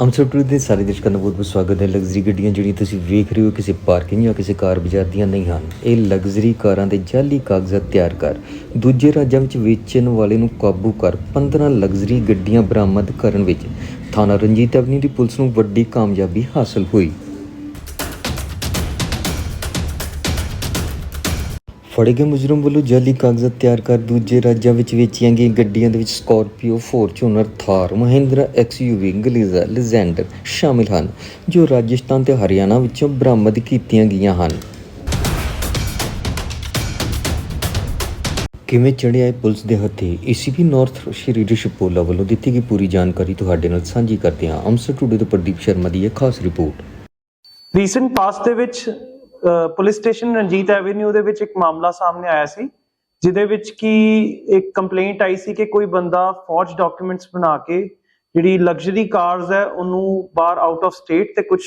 Amritsar tour ਦੇ ਸਾਰੇ ਦਰਸ਼ਕਾਂ ਦਾ ਬਹੁਤ ਬਹੁਤ ਸਵਾਗਤ ਹੈ। ਲਗਜ਼ਰੀ ਗੱਡੀਆਂ ਜਿਹੜੀਆਂ ਤੁਸੀਂ ਵੇਖ ਰਹੇ ਹੋ, ਕਿਸੇ ਪਾਰਕਿੰਗ ਜਾਂ ਕਿਸੇ ਕਾਰ ਬਾਜ਼ਾਰ ਦੀਆਂ ਨਹੀਂ ਹਨ। ਇਹ ਲਗਜ਼ਰੀ ਕਾਰਾਂ ਦੇ ਜਾਲੀ ਕਾਗਜ਼ਾਤ ਤਿਆਰ ਕਰ, ਦੂਜੇ ਰਾਜਾਂ ਵਿੱਚ ਵੇਚਣ ਵਾਲੇ ਨੂੰ ਕਾਬੂ ਕਰ 15 ਲਗਜ਼ਰੀ ਗੱਡੀਆਂ ਬਰਾਮਦ ਕਰਨ ਵਿੱਚ ਥਾਣਾ ਰਣਜੀਤ ਐਵਨਿਊ ਦੀ ਪੁਲਿਸ ਨੂੰ ਵੱਡੀ ਕਾਮਯਾਬੀ ਹਾਸਲ ਹੋਈ। ਫੜੇ ਗਏ ਮੁਜਰਮ ਵੱਲੋਂ ਜਾਲੀ ਕਾਗਜ਼ਾਤ ਤਿਆਰ ਕਰ ਦੂਜੇ ਰਾਜਾਂ ਵਿੱਚ ਵੇਚੀਆਂ ਗਈਆਂ ਗੱਡੀਆਂ ਦੇ ਵਿੱਚ Scorpio Fortuner Thar Mahindra XUV Glanza Legender ਸ਼ਾਮਿਲ ਹਨ, ਜੋ ਰਾਜਸਥਾਨ ਤੇ ਹਰਿਆਣਾ ਵਿੱਚੋਂ ਬਰਾਮਦ ਕੀਤੀਆਂ ਗਈਆਂ ਹਨ। ਕਿਵੇਂ ਚੜਿਆ ਹੈ ਪੁਲਿਸ ਦੇ ਹੱਥੇ? ਏਸੀਪੀ ਨਾਰਥ ਸ਼੍ਰੀ ਰਿਸ਼ਪੋਲਾ ਵੱਲੋਂ ਦਿੱਤੀ ਗਈ ਪੂਰੀ ਜਾਣਕਾਰੀ ਤੁਹਾਡੇ ਨਾਲ ਸਾਂਝੀ ਕਰਦੇ ਹਾਂ। ਅੰਮ੍ਰਿਤਸਰ ਟੁਡੇ ਤੋਂ ਪ੍ਰਦੀਪ ਸ਼ਰਮਾ ਦੀ ਇਹ ਖਾਸ ਰਿਪੋਰਟ। ਰੀਸੈਂਟ ਪਾਸ ਦੇ ਵਿੱਚ ਪੁਲਿਸ ਸਟੇਸ਼ਨ ਰਣਜੀਤ ਐਵੇਨਿਊ ਦੇ ਵਿੱਚ ਇੱਕ ਮਾਮਲਾ ਸਾਹਮਣੇ ਆਇਆ ਸੀ, ਜਿਹਦੇ ਵਿੱਚ ਕਿ ਇੱਕ ਕੰਪਲੇਂਟ ਆਈ ਸੀ ਕਿ ਕੋਈ ਬੰਦਾ ਫੌਜ ਡਾਕੂਮੈਂਟਸ ਬਣਾ ਕੇ ਜਿਹੜੀ ਲਗਜ਼ਰੀ ਕਾਰਸ ਹੈ, ਉਹਨੂੰ ਬਾਹਰ ਆਊਟ ਆਫ ਸਟੇਟ ਤੇ ਕੁਝ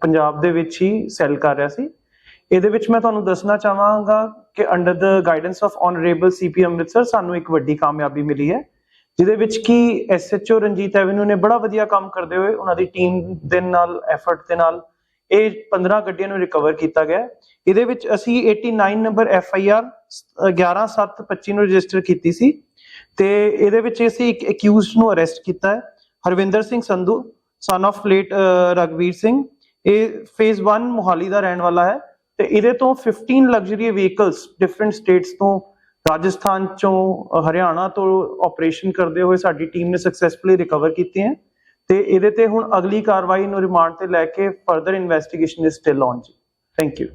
ਪੰਜਾਬ ਦੇ ਵਿੱਚ ਹੀ ਸੈਲ ਕਰ ਰਿਹਾ ਸੀ। ਇਹਦੇ ਵਿੱਚ ਮੈਂ ਤੁਹਾਨੂੰ ਦੱਸਣਾ ਚਾਹਾਂਗਾ ਕਿ under the guidance of honourable CP Amritsar ਸਾਨੂੰ ਇੱਕ ਵੱਡੀ ਕਾਮਯਾਬੀ ਮਿਲੀ ਹੈ, ਜਿਹਦੇ ਵਿੱਚ ਕਿ ਐਸਐਚਓ ਰਣਜੀਤ ਐਵੇਨਿਊ ਨੇ ਬੜਾ ਵਧੀਆ ਕੰਮ ਕਰਦੇ ਹੋਏ ਉਹਨਾਂ ਦੀ ਟੀਮ ਦੇ ਨਾਲ ਐਫਰਟ ਦੇ ਨਾਲ ਇਹ 15 ਗੱਡੀਆਂ ਨੂੰ ਰਿਕਵਰ ਕੀਤਾ ਗਿਆ। ਇਹਦੇ ਵਿੱਚ ਅਸੀਂ 89 ਨੰਬਰ ਐਫ ਆਈ ਆਰ 11725 ਨੂੰ ਰਜਿਸਟਰ ਕੀਤੀ ਸੀ। ਤੇ ਇਹਦੇ ਵਿੱਚ ਅਸੀਂ ਇੱਕ ਅਕਿਊਜ਼ਡ ਨੂੰ ਅਰੈਸਟ ਕੀਤਾ ਹੈ, Harvinder Singh Sandhu son of late ਰਗਵੀਰ ਸਿੰਘ। ਇਹ ਫੇਜ਼ 1 ਮੁਹਾਲੀ ਦਾ ਰਹਿਣ ਵਾਲਾ ਹੈ। ਤੇ ਇਹਦੇ ਤੋਂ 15 ਲਗਜ਼ਰੀ ਵਹੀਕਲਸ ਡਿਫਰੈਂਟ ਸਟੇਟਸ ਤੋਂ, ਰਾਜਸਥਾਨ ਚੋਂ ਹਰਿਆਣਾ ਤੋਂ ਆਪਰੇਸ਼ਨ ਕਰਦੇ ਹੋਏ ਸਾਡੀ ਟੀਮ ਨੇ ਸਕਸੈਸਫੁਲੀ ਰਿਕਵਰ ਕੀਤੇ ਹੈ ਤੇ ਇਹਦੇ ਤੇ ਹੁਣ ਅਗਲੀ ਕਾਰਵਾਈ ਨੂੰ ਰਿਮਾਂਡ ਤੇ ਲੈ ਕੇ further investigation is still on ਜੀ। Thank you